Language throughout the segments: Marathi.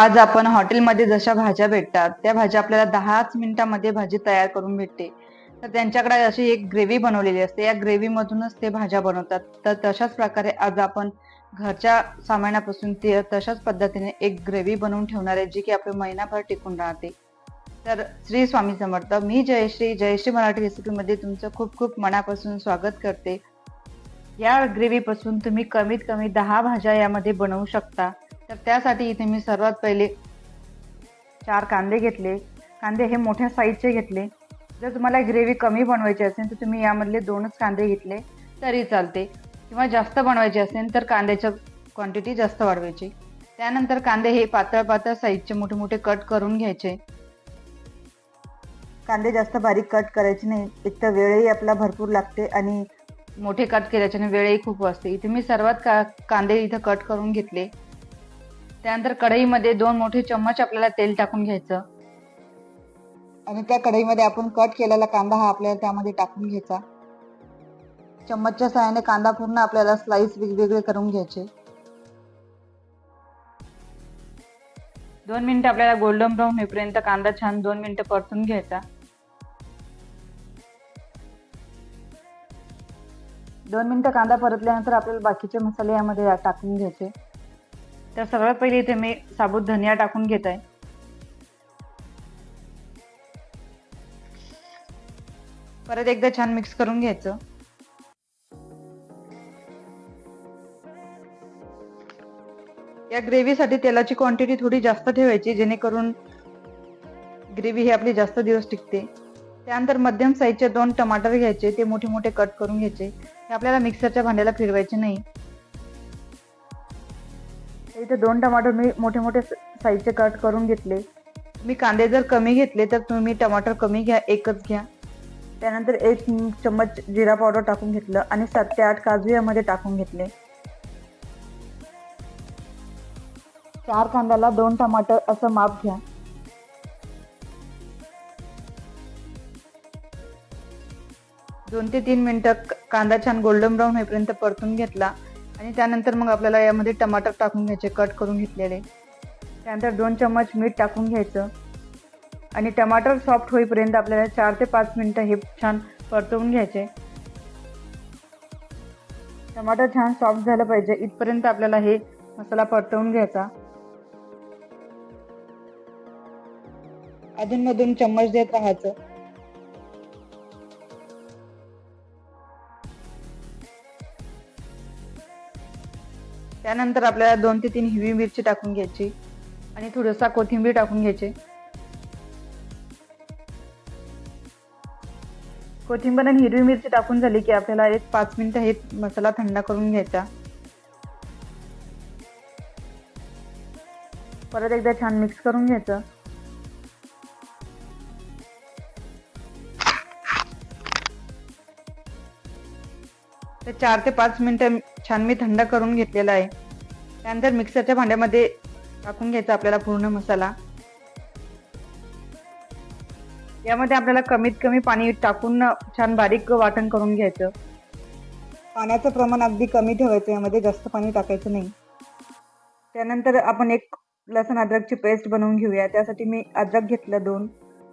आज आपण हॉटेलमध्ये जशा भाज्या भेटतात त्या भाज्या आपल्याला दहाच मिनिटामध्ये भाजी तयार करून भेटते. तर त्यांच्याकडे अशी एक ग्रेव्ही बनवलेली असते. या ग्रेव्हीमधूनच ते भाज्या बनवतात. तर तशाच प्रकारे आज आपण घरच्या सामानापासून ते तशाच पद्धतीने एक ग्रेव्ही बनवून ठेवणार आहे जी की आपल्या महिनाभर टिकून राहते. तर श्री स्वामी समर्थ मी जयश्री जयश्री मराठी रेसिपीमध्ये तुमचं खूप खूप मनापासून स्वागत करते. या ग्रेव्हीपासून तुम्ही कमीत कमी दहा भाज्या यामध्ये बनवू शकता. तर त्यासाठी इथे मी सर्वात पहिले चार कांदे घेतले. कांदे हे मोठ्या साईजचे घेतले. जर तुम्हाला ग्रेव्ही कमी बनवायची असेल तर तुम्ही यामधले दोनच कांदे घेतले तरी चालते. किंवा जास्त बनवायचे असेल तर कांद्याच्या क्वांटिटी जास्त वाढवायची. त्यानंतर कांदे हे पातळ पातळ साईजचे मोठे मोठे कट करून घ्यायचे. कांदे जास्त बारीक कट करायचे नाही. एक तर वेळही आपला भरपूर लागते आणि मोठे कट केल्याच्याने वेळही खूप वाचते. इथे मी सर्वात का कांदे इथं कट करून घेतले. त्यानंतर कढईमध्ये दोन मोठे चम्मच आपल्याला तेल टाकून घ्यायचं. आणि त्या कढईमध्ये आपण कट केलेला कांदा हा आपल्याला त्यामध्ये टाकून घ्यायचा. चम्मचच्या सहाय्याने कांदा पूर्ण आपल्याला स्लाइस वेगवेगळे करून घ्यायचे. दोन मिनिटं आपल्याला गोल्डन ब्राऊन होईपर्यंत कांदा छान दोन मिनिटं परतून घ्यायचा. दोन मिनिटं कांदा परतल्यानंतर आपल्याला बाकीचे मसाले यामध्ये टाकून घ्यायचे. तर सर्वात पहिले इथे मी साबूत धनिया टाकून घेत आहे परत एकदा छान मिक्स करून घ्यायचं. या ग्रेव्हीसाठी तेलाची क्वांटिटी थोडी जास्त ठेवायची जेणेकरून ग्रेव्ही ही आपली जास्त दिवस टिकते. त्यानंतर मध्यम साईजचे दोन टमाटर घ्यायचे ते मोठे मोठे कट करून घ्यायचे. हे आपल्याला मिक्सरच्या भांड्याला फिरवायचे नाही. इथे दोन टमाटर मी मोठे मोठे साईजचे कट करून घेतले. मी कांदे जर कमी घेतले तर तुम्ही टमाटर कमी घ्या एकच घ्या. त्यानंतर एक चम्मच जिरा पावडर टाकून घेतलं आणि सात ते आठ काजू यामध्ये टाकून घेतले. चार कांद्याला दोन टमाटर असं माप घ्या. दोन ते तीन मिनिटं कांदा छान गोल्डन ब्राऊन होईपर्यंत परतून घेतला. आणि त्यानंतर मग आपल्याला यामध्ये टमाटर टाकून घ्यायचे कट करून घेतलेले. त्यानंतर दोन चम्मच मीठ टाकून घ्यायचं. आणि टमाटर सॉफ्ट होईपर्यंत आपल्याला चार ते पाच मिनटं हे छान परतवून घ्यायचे. टमाटर छान सॉफ्ट झालं पाहिजे. इथपर्यंत आपल्याला हे मसाला परतवून घ्यायचा. अधूनमधून चम्मच देत राहायचं. त्यानंतर आपल्याला दोन ते तीन हिरवी मिरची टाकून घ्यायची आणि थोडंसा कोथिंबीर टाकून घ्यायची. कोथिंबीर आणि हिरवी मिरची टाकून झाली की आपल्याला एक पाच मिनटं हे मसाला थंड करून घ्यायचा. परत एकदा छान मिक्स करून घ्यायचं. तर चार ते पाच मिनिटं छान मी थंड करून घेतलेला आहे. त्यानंतर मिक्सरच्या भांड्यामध्ये टाकून घ्यायचा आपल्याला पूर्ण मसाला. यामध्ये आपल्याला कमीत कमी पाणी टाकून छान बारीक वाटण करून घ्यायचं. पाण्याचं प्रमाण अगदी कमी ठेवायचं यामध्ये जास्त पाणी टाकायचं नाही. त्यानंतर आपण एक लसण अद्रकची पेस्ट बनवून घेऊया. त्यासाठी मी अद्रक घेतलं दोन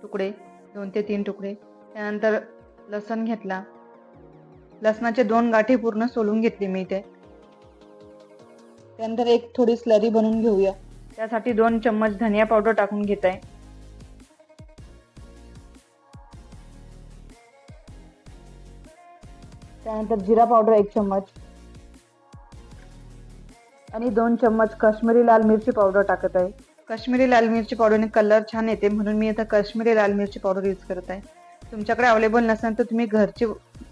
तुकडे दोन ते तीन तुकडे. त्यानंतर लसण घेतला. लसणाचे दोन गाठी पूर्ण सोलून घेतली मी इथे. त्यानंतर एक थोडी स्लरी बनवून घेऊया. त्यासाठी दोन चम्मच धनिया पावडर टाकून घेत आहे त्यानंतर जिरा पावडर एक चम्मच. आणि दोन चम्मच काश्मीरी लाल मिरची पावडर टाकत आहे. काश्मीरी लाल मिरची पावडरने कलर छान येते म्हणून मी आता काश्मीरी लाल मिरची पावडर यूज करत आहे. तुमच्याकडे अवेलेबल नसेल तर तुम्ही घरची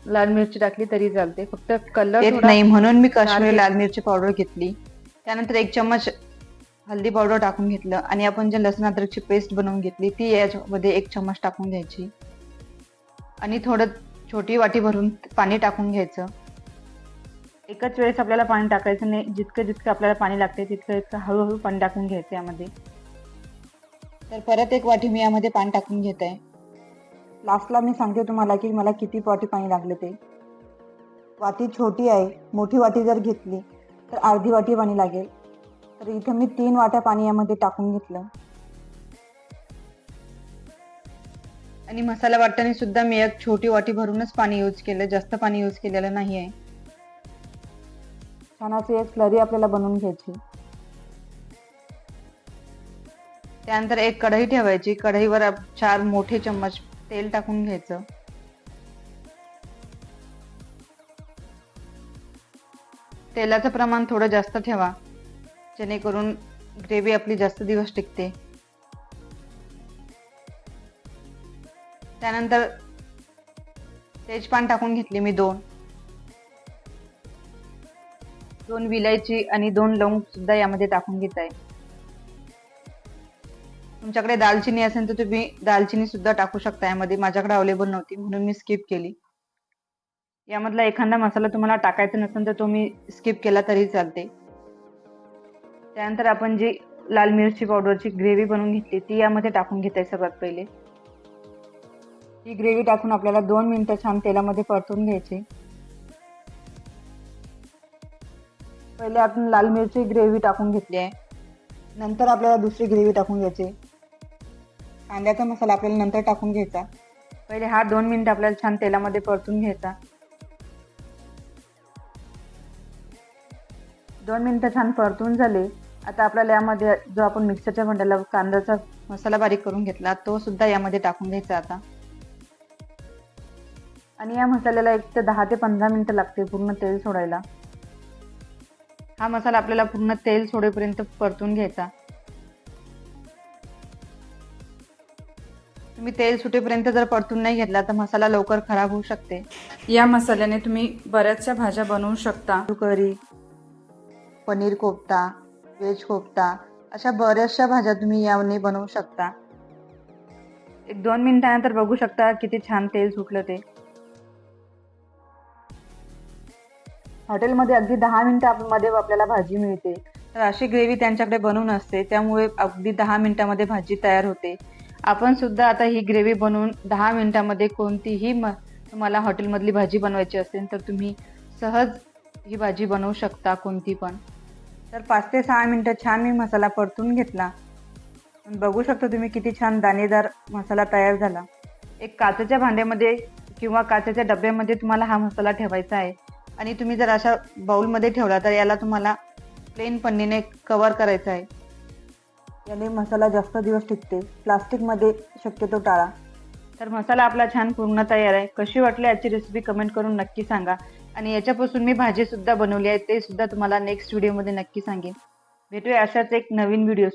लाल मिरची टाकली तरी चालते. फक्त कलर येत नाही म्हणून मी काश्मीरी लाल मिरची. पावडर घेतली. त्यानंतर एक चम्मच हल्दी पावडर टाकून घेतलं आणि आपण जे लसण अद्रकची पेस्ट बनवून घेतली ती याच्यामध्ये एक चम्मच टाकून घ्यायची. आणि थोडं छोटी वाटी भरून पाणी टाकून घ्यायचं. एकच वेळेस आपल्याला पाणी टाकायचं नाही. जितकं जितकं आपल्याला पाणी लागते तितकं इतकं हळूहळू पाणी टाकून घ्यायचं यामध्ये. तर परत एक वाटी मी यामध्ये पाणी टाकून घेत आहे लास्टला मी सांगते तुम्हाला की मला किती वाटी पाणी लागले ते. वाटी छोटी आहे मोठी वाटी जर घेतली तर अर्धी वाटी पाणी लागेल. तर इथे मी तीन वाट्या पाणी यामध्ये टाकून घेतलं. आणि मसाला वाटताना सुद्धा मी एक छोटी वाटी भरूनच पाणी यूज केलं जास्त पाणी यूज केलेलं नाही आहे छान अशी एक स्लरी आपल्याला बनवून घ्यायची. त्यानंतर एक कढई ठेवायची. कढईवर चार मोठे चम्मच तेल टाकून घ्यायचं. तेलाचं प्रमाण थोडं जास्त ठेवा. जेणेकरून ग्रेव्ही आपली जास्त दिवस टिकते. त्यानंतर तेजपान टाकून घेतली मी दोन. दोन विलायची आणि दोन लवंग सुद्धा यामध्ये टाकून घेत आहे. तुमच्याकडे दालचिनी असेल तर तुम्ही दालचिनी सुद्धा टाकू शकता. यामध्ये माझ्याकडे अवेलेबल नव्हती म्हणून मी स्किप केली. यामधला एखादा मसाला तुम्हाला टाकायचा नसेल तर तुम्ही स्किप केला तरी चालते. त्यानंतर आपण जी लाल मिरची पावडरची ग्रेव्ही बनवून घेतली ती यामध्ये टाकून घेत आहे सगळ्यात पहिले. ही ग्रेव्ही टाकून आपल्याला दोन मिनटं छान तेलामध्ये परतून घ्यायची. पहिले आपण लाल मिरची ग्रेव्ही टाकून घेतली आहे. नंतर आपल्याला दुसरी ग्रेव्ही टाकून घ्यायची. कांद्याचा मसाला आपल्याला नंतर टाकून घ्यायचा. पहिले हा दोन मिनिट आपल्याला छान तेलामध्ये परतून घ्यायचा. दोन मिनिटं छान परतून झाले. आता आपल्याला यामध्ये जो आपण मिक्सरच्या भांड्याला कांद्याचा मसाला बारीक करून घेतला तो सुद्धा यामध्ये टाकून घ्यायचा आता. आणि या मसाल्याला एक ते दहा ते पंधरा मिनिटं लागते पूर्ण तेल सोडायला. हा मसाला आपल्याला पूर्ण तेल सोडेपर्यंत परतून घ्यायचा. तुम्ही तेल सुटेपर्यंत जर परतून नाही घेतला तर मसाला लवकर खराब होऊ शकते. या मसाल्याने तुम्ही बऱ्याचशा भाज्या बनवू शकता. करी पनीर कोफ्ता व्हेज कोफ्ता अशा बऱ्याचशा भाज्या तुम्ही याने बनवू शकता. एक दोन मिनिटानंतर बघू शकता किती छान तेल सुटलं ते. हॉटेलमध्ये अगदी दहा मिनिटामध्ये आपल्याला भाजी मिळते. तर अशी ग्रेव्ही त्यांच्याकडे बनवून असते त्यामुळे अगदी दहा मिनिटामध्ये भाजी तयार होते. आपण सुद्धा आता ही ग्रेव्ही बनवून दहा मिनिटामध्ये कोणतीही म तुम्हाला हॉटेलमधली भाजी बनवायची असेल तर तुम्ही सहज ही भाजी बनवू शकता कोणती पण. तर पाच ते सहा मिनटं छान मी मसाला परतून घेतला. बघू शकता तुम्ही किती छान दाणेदार मसाला तयार झाला. एक काचेच्या भांड्यामध्ये किंवा काचेच्या डब्यामध्ये तुम्हाला हा मसाला ठेवायचा आहे. आणि तुम्ही जर अशा बाउलमध्ये ठेवला तर याला तुम्हाला प्लेन पन्नीने कवर करायचं आहे. याने मसाला जास्त दिवस टिकते. प्लास्टिकमध्ये शक्यतो टाळा. तर मसाला आपला छान पूर्ण तयार आहे. कशी वाटली याची रेसिपी कमेंट करून नक्की सांगा. आणि याच्यापासून मी भाजी सुद्धा बनवली आहे ते सुद्धा तुम्हाला नेक्स्ट व्हिडिओमध्ये नक्की सांगेन. भेटूया अशाच एक नवीन व्हिडिओ